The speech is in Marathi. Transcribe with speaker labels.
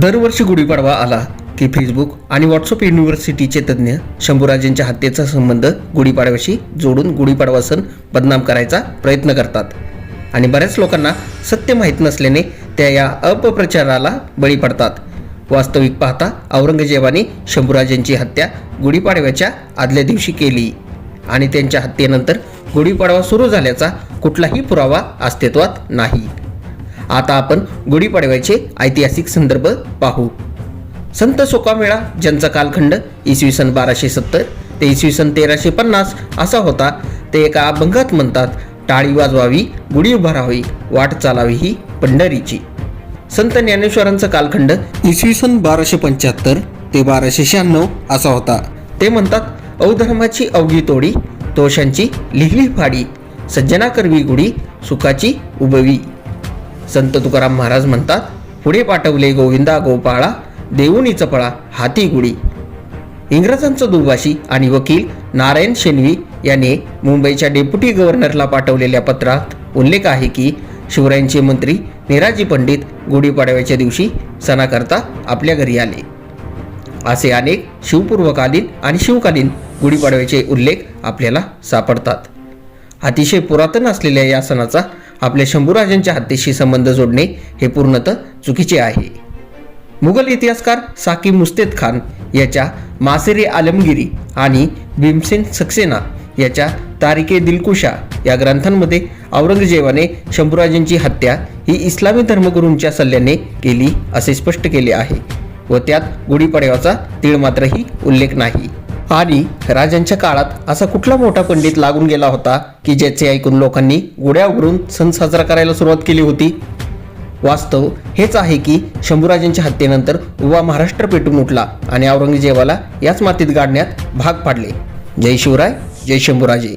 Speaker 1: दरवर्षी गुढीपाडवा आला की फेसबुक आणि व्हॉट्सअप युनिव्हर्सिटीचे तज्ज्ञ शंभूराजेंच्या हत्येचा संबंध गुढीपाडव्याशी जोडून गुढीपाडवा सण बदनाम करायचा प्रयत्न करतात. आणि बऱ्याच लोकांना सत्य माहीत नसल्याने त्या या अपप्रचाराला बळी पडतात. वास्तविक पाहता औरंगजेबाने शंभूराजेंची हत्या गुढीपाडव्याच्या आदल्या दिवशी केली आणि त्यांच्या हत्येनंतर गुढीपाडवा सुरू झाल्याचा कुठलाही पुरावा अस्तित्वात नाही. आता आपण गुढीपाडव्याचे ऐतिहासिक संदर्भ पाहू. संत सोकामेळा ज्यांचा कालखंड इसवी सन बाराशे सत्तर ते इसवी सन तेराशे पन्नास असा होता ते एका अभंगात म्हणतात टाळी वाजवावी गुढी उभारावी वाट चालावी ही पंढरीची. संत ज्ञानेश्वरांचा कालखंड इसवी सन बाराशे पंच्याहत्तर ते बाराशे शहाण्णव असा होता. ते म्हणतात अवधर्माची अवघी तोडी तोषांची लिहिली फाडी सज्जना करवी गुढी सुखाची उभवी संत तुकाराम महाराज म्हणतात पुढे पाठवले गोविंदा गोपाळा देऊनी चपळा हाती गुढी. इंग्रजांचा दुभाषी आणि वकील नारायण शेनवी याने मुंबईच्या डेप्युटी गव्हर्नरला पाठवलेल्या पत्रात उल्लेख आहे की शिवरायांचे मंत्री निराजी पंडित गुढीपाडव्याच्या दिवशी सणाकरता आपल्या घरी आले. असे अनेक शिवपूर्वकालीन आणि शिवकालीन गुढीपाडव्याचे उल्लेख आपल्याला सापडतात. अतिशय पुरातन असलेल्या या सणाचा आपल्या शंभूराजांच्या हत्येशी संबंध जोडणे हे पूर्णतः चुकीचे आहे. मुघल इतिहासकार साकी मुस्तेद खान याच्या मासेरे आलमगिरी आणि भीमसेन सक्सेना याच्या तारिके दिलकुशा या ग्रंथांमध्ये औरंगजेबाने शंभूराजांची हत्या ही इस्लामी धर्मगुरूंच्या सल्ल्याने केली असे स्पष्ट केले आहे व त्यात गुढीपाडव्याचा तीळ मात्रही उल्लेख नाही. आणि राजांच्या काळात असा कुठला मोठा पंडित लागून गेला होता की ज्याचे ऐकून लोकांनी गुड्या उघडून सण साजरा करायला सुरुवात केली होती? वास्तव हेच आहे की शंभूराजांच्या हत्येनंतर उवा महाराष्ट्र पेटून उठला आणि औरंगजेबाला याच मातीत गाडण्यात भाग पाडले. जय शिवराय जय शंभूराजे.